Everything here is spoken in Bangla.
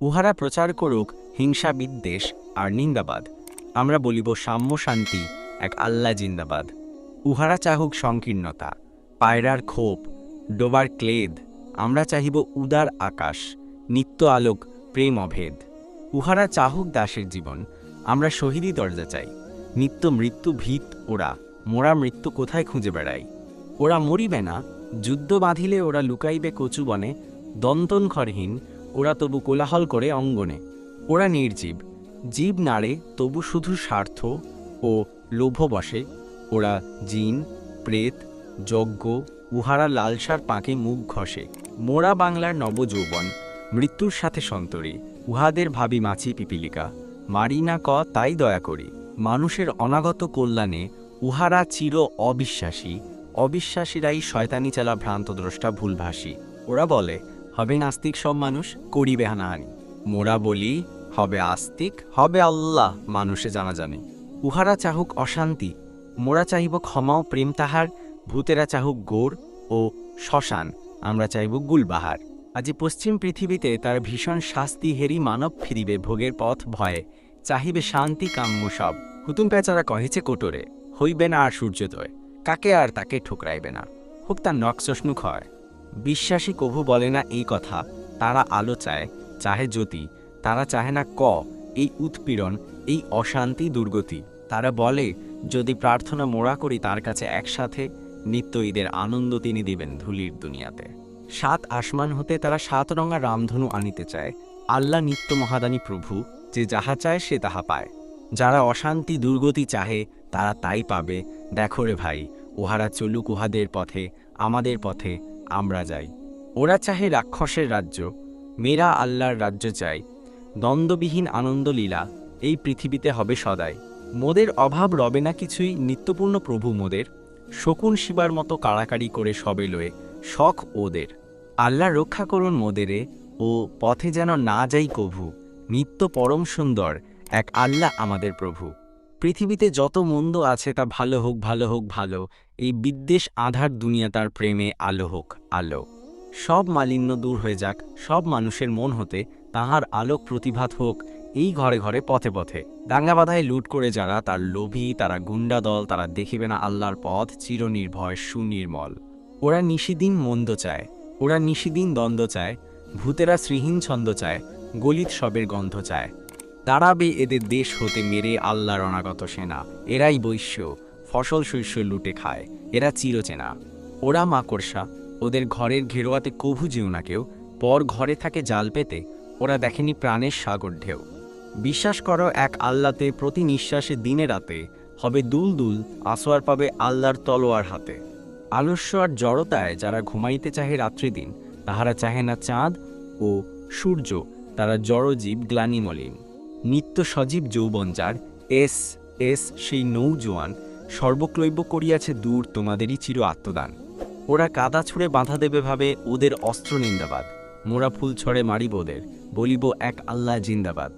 উহারা প্রচার করুক হিংসা বিদ্বেষ আর নিন্দাবাদ। আমরা বলিব সাম্য শান্তি এক আল্লাহ জিন্দাবাদ। উহারা চাহুক সংকীর্ণতা, পায়রার ক্ষোভ, ডোবার ক্লেদ। আমরা চাহিব উদার আকাশ, নিত্য আলোক, প্রেম অভেদ। উহারা চাহুক দাসের জীবন, আমরা শহীদি দরজা চাই। নিত্য মৃত্যু ভীত ওরা, মোরা মৃত্যু কোথায় খুঁজে বেড়াই? ওরা মরিবে না, যুদ্ধ বাঁধিলে ওরা লুকাইবে কচু বনে দন্তন ঘরহীন ওরা তবু কোলাহল করে অঙ্গনে। ওরা নির্জীব। জীব নাড়ে, তবু শুধু স্বার্থ ও লোভ বসে। ওরা জিন, প্রেত, যজ্ঞ, উহারা লালসার পাঁকে মুখ ঘষে। মোরা বাংলার নবযৌবন, মৃত্যুর সাথে সন্তরী। উহাদের ভাবি মাছি পিপিলিকা। মারি না ক, তাই দয়া করি। মানুষের অনাগত কল্যাণে উহারা চির অবিশ্বাসী। অবিশ্বাসীরাই শয়তানি চালা ভ্রান্তদ্রষ্টা ভুলভাসী। ওরা বলে হবে নাস্তিক সব মানুষ, করিবে হানাহানি মোরা বলি, হবে আস্তিক, হবে আল্লাহ, মানুষে জানা জানে। উহারা চাহুক অশান্তি, মোরা চাহিব ক্ষমা ও প্রেম তাহার, ভূতেরা চাহুক গোর ও শ্মশান, আমরা চাইব গুলবাহার। আজি পশ্চিম পৃথিবীতে তার ভীষণ শাস্তি হেরি মানব ফিরিবে, ভোগের পথ ভয়ে, চাহিবে শান্তি কাম্য সব। হুতুম পেচারা কহেছে কোটরে, হইবে না আর সূর্যোদয়, কাকে আর তাকে ঠুকরাইবে না। হোক তার নকশষ্ণুক হয়। বিশ্বাসী কভু বলে না এই কথা। তারা আলো চায়, চাহে জ্যোতি, তারা চাহে না ক, এই উৎপীড়ন, এই অশান্তি দুর্গতি। তারা বলে, যদি প্রার্থনা মোড়া করি তার কাছে একসাথে, নিত্য ঈদের আনন্দ তিনি দিবেন ধুলির দুনিয়াতে। সাত আসমান হতে তারা সাত রঙা রামধনু আনিতে চায়। আল্লাহ নিত্য মহাদানী প্রভু, যে যাহা চায় সে তাহা পায়। যারা অশান্তি দুর্গতি চাহে, তারা তাই পাবে। দেখো রে ভাই, উহারা চলুক উহাদের পথে, আমাদের পথে আমরা যাই। ওরা চাহে রাক্ষসের রাজ্য মেরা আল্লাহর রাজ্য চাই দ্বন্দ্ববিহীন আনন্দলীলা, এই পৃথিবীতে হবে সদাই। মোদের অভাব রবে না কিছুই, নিত্যপূর্ণ প্রভু মোদের। শকুন শিবার মতো কাড়াকাড়ি করে সবে লয়ে, শখ ওদের। আল্লাহ রক্ষা করুন মোদেরে, ও পথে যেন না যাই কভু। নিত্য পরম সুন্দর, এক আল্লাহ আমাদের প্রভু। পৃথিবীতে যত মন্দ আছে তা ভালো হোক ভালো হোক, ভালো। এই বিদ্বেষ আধার দুনিয়া তার প্রেমে আলো হোক, আলো। সব মালিন্য দূর হয়ে যাক, সব মানুষের মন হতে তাহার আলোক প্রতিভাত হোক, এই ঘরে ঘরে, পথে পথে। দাঙ্গাবাধায় লুট করে যারা তার লোভী, তারা গুন্ডা দল, তারা দেখিবে না আল্লাহর পথ, চিরনির্ভয়, সুনির্মল। ওরা নিশিদিন মন্দ চায়, ওরা নিশিদিন দ্বন্দ্ব চায়, ভূতেরা শ্রীহীন ছন্দ চায়, গলিত সবের গন্ধ চায়। দাঁড়াবে এদের দেশ হতে মেরে আল্লাহর অনাগত সেনা। এরাই বৈশ্য, ফসল শস্য লুটে খায়, এরা চিরচেনা। ওরা মাকড়সা, ওদের ঘরের ঘেরোয়াতে কভু যেও না কেউ, পর ঘরে থাকে জাল পেতে, ওরা দেখেনি প্রাণের সাগর ঢেউ। বিশ্বাস করো, এক আল্লাতে প্রতি নিঃশ্বাসে দিনে রাতে হবে দুল দুল, আসোয়ার পাবে আল্লাহর তলোয়ার হাতে। আলস্য আর জড়তায় যারা ঘুমাইতে চাহে রাত্রিদিন তাহারা চাহে না চাঁদ ও সূর্য, তারা জড়জীব গ্লানি মলিন। নিত্য সজীব যৌবন যার এস এস সেই নৌজোয়ান সর্বক্লৈব করিয়াছে দূর তোমাদেরই চির আত্মদান। ওরা কাদা ছুঁড়ে বাঁধা দেবে ভাবে ওদের অস্ত্র নিন্দাবাদ। মোরা ফুল ছড়ে মারিব ওদের, বলিব এক আল্লাহ জিন্দাবাদ।